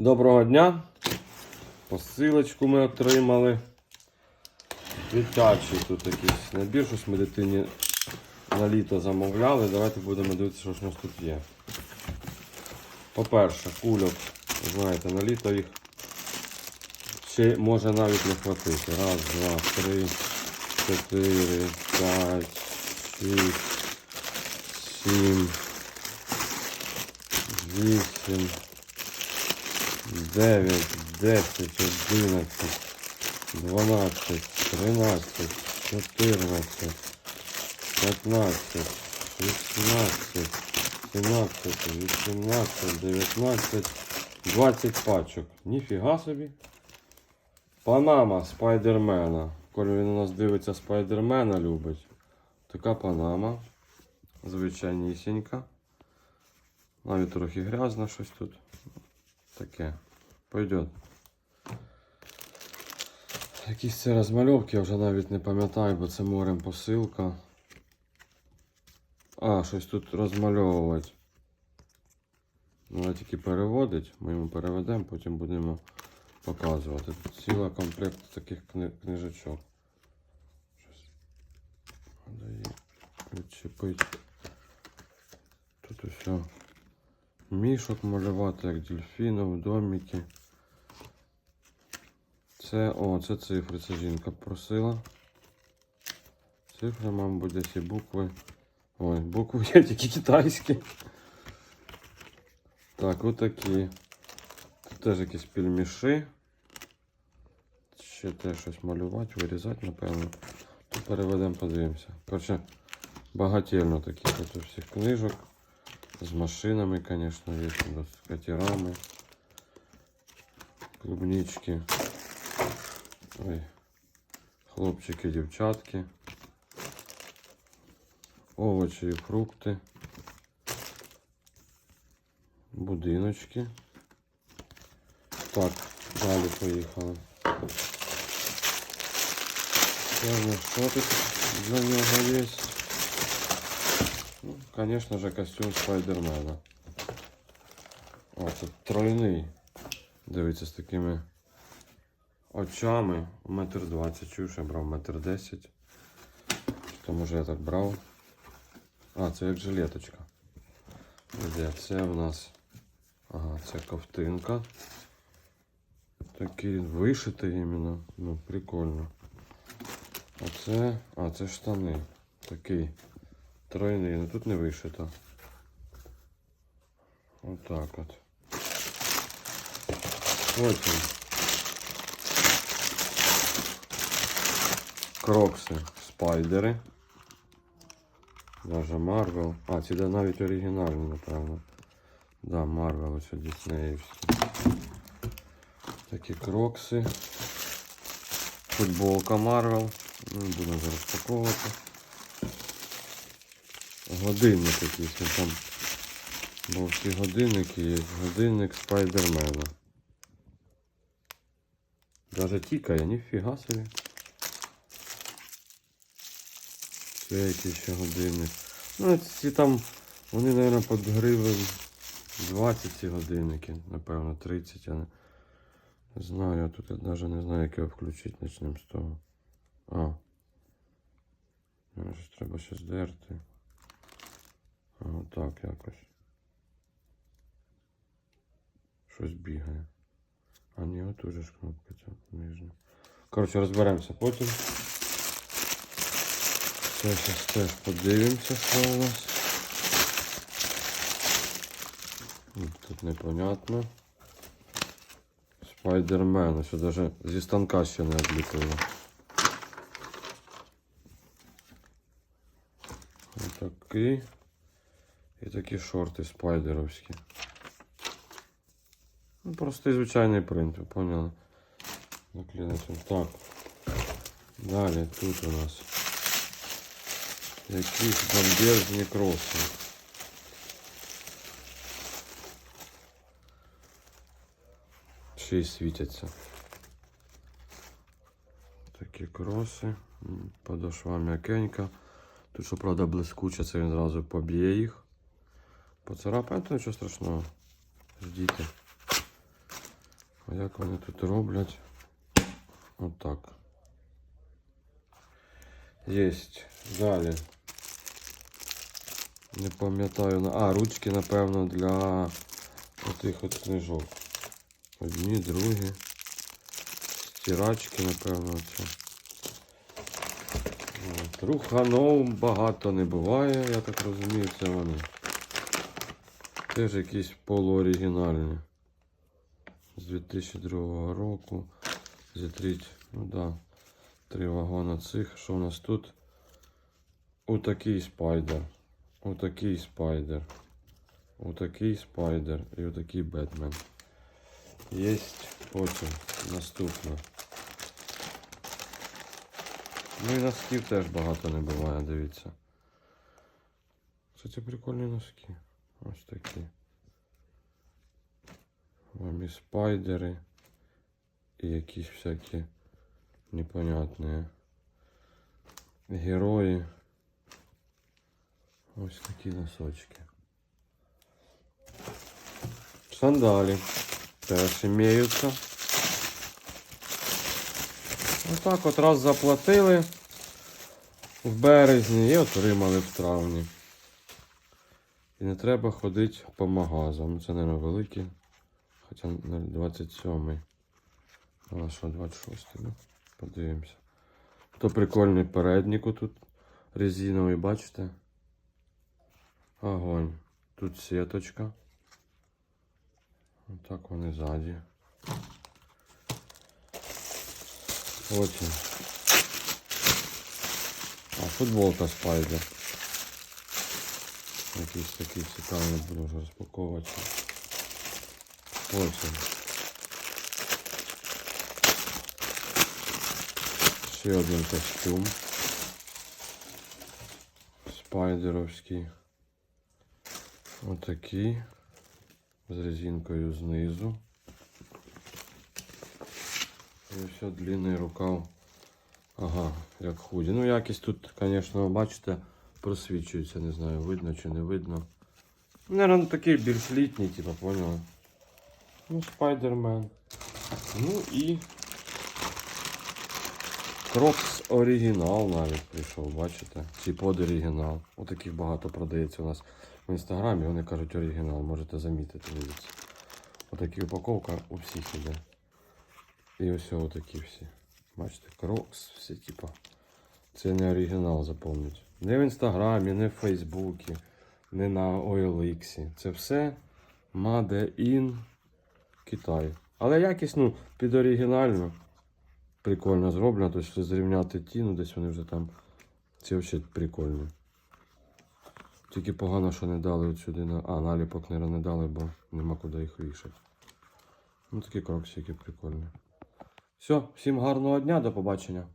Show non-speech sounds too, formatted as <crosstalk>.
Доброго дня. Посилочку ми отримали. Дитячий тут якийсь набір, щось ми дитині на літо замовляли. Давайте будемо дивитися, що ж у нас тут є. По-перше, кульок, знаєте, на літо їх ще може навіть не хватити. Раз, два, три, чотири, п'ять, шість, сім, вісім. 9, 10, 11, 12, 13, 14, 15, 16, 17, 18, 19, 20 пачок. Ніфіга собі. Панама Спайдермена. Коли він у нас дивиться Спайдермена любить. Така панама. Звичайнісінька. Навіть трохи грязно щось тут. Таке. Пойдет. Якісь це розмальовки, я вже навіть не пам'ятаю, бо це морем посилка. А, щось тут розмальовувати. Треба тільки переводить, ми йому переведемо, потім будемо показувати. Тут ціла комплект таких кни- книжечок. Тут усе. Мішок малювати, як дельфінів, домики. Це, о, це цифри, це жінка просила. Цифри, мабуть, десь і букви. Ой, букви <laughs> є тільки китайські. Так, отакі. Тут теж якісь пільміши. Ще теж щось малювати, вирізати, напевно. Тут переведемо, подивимося. Коротше, багательно такі тут у всіх книжок. З машинами, у нас с катерами, клубнички, ой, хлопчики, дівчатки, овочі і фрукти, будиночки. Так, далі поїхали. Певно, що тут для нього є? Ну, конечно же, костюм Спайдермена. О, це тройний. Дивіться, з такими очами. Метр двадцять. Чуєш, я брав метр десять. То може я так брав. А, це як жилеточка. Де це в нас? Ага, це ковтинка. Такий вишитий іменно. Ну, прикольно. А це. А, це штани. Такий. Тройний, ну тут не вишито. Отак от. Потім. Крокси, спайдери. Даже Марвел. А, ці де навіть оригінальні, напевно. Да, Марвел, ось Діснеївські. Такі крокси. Футболка Марвел. Ну, будемо зараз розпаковувати. Годинник якийсь там. Бо всі годинники є. Годинник спайдермена. Даже тікає, ніфіга собі. Якийсь ще годинник. Ну, ці там, вони, мабуть, під гривень 20 ці годинники, напевно, 30, я не знаю, тут я навіть не знаю, як його включити, почнемо з того. А. Може, треба ще здерти. А, Отак якось. Щось бігає. А ні, от уже ж кнопка ця нижня. Коротше, розберемося потім. Зараз теж подивимося, що у нас. Тут непонятно. Спайдермен, ось навіть зі станка ще не відліпило. Отакий. І такі шорти спайдеровські. Ну, простий звичайний принт, ви поняли? Наклеїться. Так. Далі тут у нас якісь бомбезні кроси. Ще й світяться. Такі кроси. Подошва м'якенька. Тут, що правда, блискуче, це він зразу поб'є їх. Поцарапає, то нічого страшного. Ждіть. А як вони тут роблять? Отак. Єсть. Далі. Не пам'ятаю. А, ручки, напевно, для отих от книжок. Одні, другі. Стирачки, напевно, це. Руханов багато не буває, я так розумію, це вони. Теж якісь полуоригінальні. З 2002 року. Зітріть, ну да. Три вагона цих. Що у нас тут? Отакий спайдер. Отакий спайдер. Отакий спайдер і отакий Бетмен. Єсть потім наступне. Ну і носків теж багато не буває, дивіться. Кстати, прикольні носки. Ось такі. Вам і спайдери. І якісь всякі непонятні герої. Ось такі носочки. Сандалі теж імеються. Отак от раз заплатили в березні і отримали в травні. І не треба ходити по магазам. Це, мабуть, великі. Хоча 27-й. А що, 26-й, ну? Подивимося. То прикольний переднік тут резиновий, бачите? Огонь. Тут сіточка. Отак вони ззаді. Потім. А, футболка спайдер. Якийсь такий цікавий не буду вже розпаковувати. Потім. Ще один костюм. Спайдеровський. Отакий. З резинкою знизу. І все, длинний рукав. Ага, як худі. Ну, якість тут, звісно, бачите, просвічується, не знаю, видно чи не видно. Наверно, такий більш літній, типу, поняли? Ну, спайдермен. Ну і. Крокс оригінал навіть прийшов, бачите? Ці под оригінал. Отаких багато продається у нас в інстаграмі, вони кажуть оригінал, можете замітити, дивіться. Отакі упаковка у всіх іде. І ось отакі всі. Бачите, крокс, всі типа. Це не оригінал, запам'ятайте. Не в інстаграмі, не в Фейсбуці, не на OLX. Це все Made in Китай. Але якість, ну, під оригінальну. Прикольно зроблено. Тобто, зрівняти ті, ну десь вони вже там. Ці взагалі прикольні. Тільки погано, що не дали от сюди на. А, наліпок наверное, не дали, бо нема куди їх вішати. Ну такі кроксики прикольні. Все, всім гарного дня, до побачення.